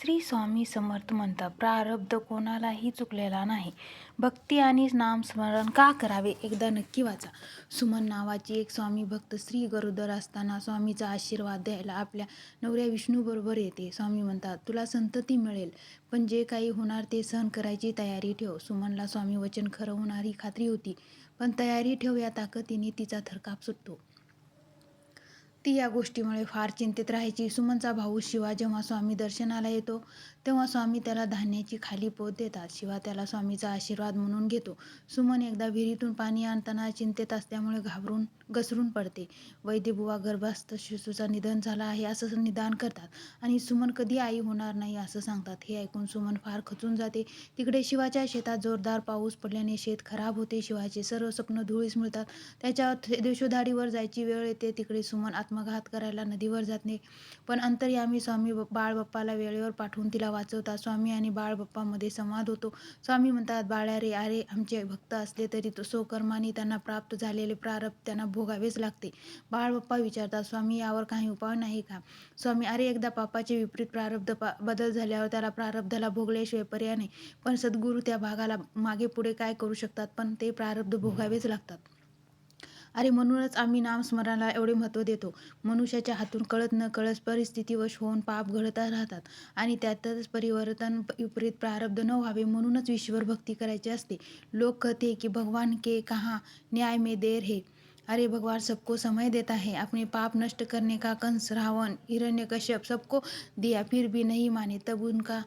श्री स्वामी समर्थ म्हणतात प्रारब्ध कोणालाही चुकलेला नाही. भक्ती आणि नामस्मरण का करावे? एकदा नक्की वाचा. सुमन नावाची एक स्वामी भक्त श्री गरोदर असताना स्वामीचा आशीर्वाद द्यायला आपल्या नवऱ्या विष्णूबरोबर येते. स्वामी म्हणतात तुला संतती मिळेल पण जे काही होणार ते सहन करायची तयारी ठेव. सुमनला स्वामी वचन खरं होणारी खात्री होती पण तयारी ठेव या ताकदीने तिचा थरकाप सुटतो. ती या गोष्टीमुळे फार चिंतेत राहायची. सुमनचा भाऊ शिवा जेव्हा स्वामी दर्शनाला येतो तेव्हा स्वामी त्याला धान्याची खाली पोत देतात. शिवा त्याला स्वामीचा आशीर्वाद म्हणून घेतो. सुमन एकदा विहिरीतून पाणी आणताना चिंतेत असल्यामुळे घाबरून घसरून पडते. वैद्यबुवा गर्भास्थ शिशूचा निधन झाला आहे असं निदान करतात. आणि सुमन कधी आई होणार नाही असं सांगतात. हे ऐकून सुमन फार खचून जाते. तिकडे शिवाच्या शेतात जोरदार पाऊस पडल्याने शेत खराब होते. शिवाचे सर्व स्वप्न धुळीस मिळतात. त्याच्या देशोधाडीवर जायची वेळ येते. तिकडे सुमन आत्मघात करायला नदीवर जाते पण अंतर्यामी स्वामी बाळबाप्पाला वेळेवर पाठवून तिला वाचवतात. स्वामी आणि बाळबाप्पामध्ये संवाद होतो. स्वामी म्हणतात बाळ्या रे अरे आमचे भक्त असले तरी तो स्वकर्माने त्यांना प्राप्त झालेले प्रारब्ध त्यांना भोगावेच लागते. बाळबाप्पा विचारतात स्वामी यावर काही उपाय नाही का? स्वामी अरे एकदा पापाचे विपरीत प्रारब्ध पा बदल झाल्यावर त्याला प्रारब्धाला भोगल्याशिवाय पर्याय नाही. पण सद्गुरू त्या भागाला मागे पुढे काय करू शकतात? पण ते प्रारब्ध भोगावेच लागतात. अरे म्हणूनच आम्ही नामस्मरणाला एवढे महत्त्व देतो. मनुष्याच्या हातून कळत न कळत परिस्थितीवश होऊन पाप घडत राहतात. आणि त्यातच परिवर्तन विपरीत प्रारब्ध न व्हावे म्हणूनच ईश्वर भक्ती करायची असते. लोक कहते की भगवान के कहा? न्याय में देर हे. अरे भगवान सबको समय देता है। अपने पाप नष्ट करने का कंस रावण हिरण्यकश्यप सबको दिया फिर भी नहीं माने। तब उनका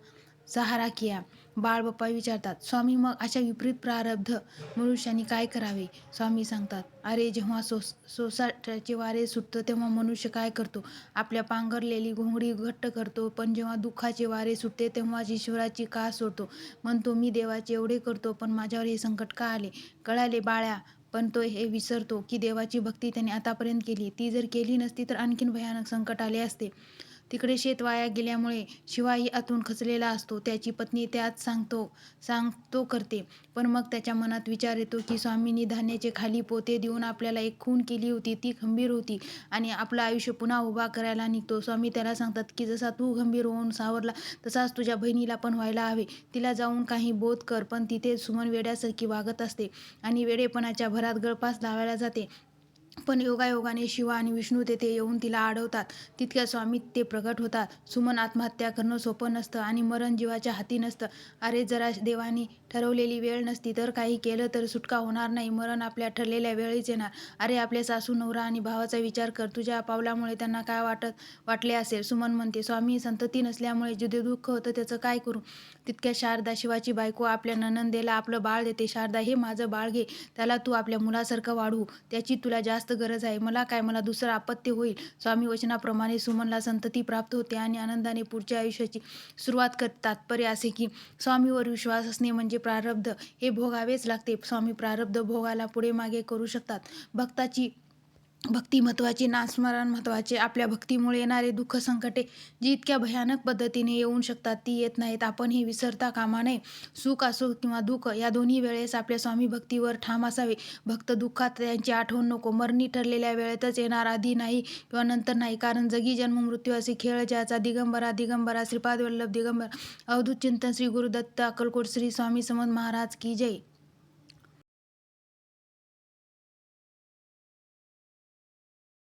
सहारा किया। बाळबाप्पा विचारतात स्वामी मग अशा विपरीत प्रारब्ध मनुष्याने काय करावे? स्वामी सांगतात अरे जेव्हा सो सोसाट्याचे वारे सुटतं तेव्हा मनुष्य काय करतो? आपल्या पांघरलेली घोंगडी घट्ट करतो पण जेव्हा दुःखाचे वारे सुटते तेव्हाच ईश्वराची का सोडतो म्हणतो मी देवाचे एवढे करतो पण माझ्यावर हे संकट का आले? कळाले बाळ्या पण तो हे विसरतो की देवाची भक्ती त्याने आतापर्यंत केली. ती जर केली नसती तर आणखीन भयानक संकट आले असते. तिकडे शेत वाया गेल्यामुळे शिवाही आतून खचलेला असतो. त्याची पत्नी त्यात सांगतो सांगतो करते. पण मग त्याच्या मनात विचार येतो की स्वामींनी धान्याचे खाली पोते देऊन आपल्याला एक खून केली होती ती खंबीर होती आणि आपलं आयुष्य पुन्हा उभा करायला निघतो. स्वामी त्याला सांगतात की जसा तू गंभीर होऊन सावरला तसाच तुझ्या बहिणीला पण व्हायला हवे. तिला जाऊन काही बोध कर पण तिथे सुमन वेड्यासारखी वागत असते आणि वेडेपणाच्या भरात गळपास लावायला जाते. पण योगायोगाने शिवा आणि विष्णू तेथे येऊन तिला अडवतात तितक्या स्वामी ते प्रकट होतात. सुमन आत्महत्या करणं सोपं नसतं आणि मरण जीवाच्या हाती नसतं. अरे जरा देवानी ठरवलेली वेळ नसती तर काही केलं तर सुटका होणार नाही. मरण आपल्या ठरलेल्या वेळीच येणार. अरे आपल्या सासू नवरा आणि भावाचा विचार कर. तुझ्या पावलामुळे त्यांना काय वाटत वाटले असेल? सुमन म्हणते स्वामी संतती नसल्यामुळे जे दुःख होतं त्याचं काय करू? तितक्या शारदा शिवाची बायको आपल्या ननंदेला आपलं बाळ देते. शारदा हे माझं बाळ घे. त्याला तू आपल्या मुलासारखं वाढवू. त्याची तुला जास्त जास्त गरज आहे. मला काय? मला दुसरं आपत्य होईल. स्वामी वचनाप्रमाणे सुमनला संतती प्राप्त होते आणि आनंदाने पुढच्या आयुष्याची सुरुवात कर तात्पर्य असे की स्वामीवर विश्वास असणे म्हणजे प्रारब्ध. हे भोगावेच लागते. स्वामी प्रारब्ध भोगाला पुढे मागे करू शकतात. भक्ताची भक्ती महत्त्वाची नामस्मरण महत्त्वाचे आपल्या भक्तीमुळे येणारे दुःख संकटे जी इतक्या भयानक पद्धतीने येऊन शकतात ती येत नाहीत. आपण हे विसरता कामा नये. सुख असो किंवा दुःख या दोन्ही वेळेस आपल्या स्वामी भक्तीवर ठाम असावे. भक्त दुःखात त्यांची आठवण नको. मरणी ठरलेल्या वेळेतच येणार आधी नाही किंवा नंतर नाही. कारण जगी जन्म मृत्यू असे खेळ ज्याचा दिगंबरा दिगंबरा श्रीपाद वल्लभ दिगंबर अवधूत चिंतन श्री गुरुदत्त अक्कलकोट श्री स्वामी समंत महाराज की जय.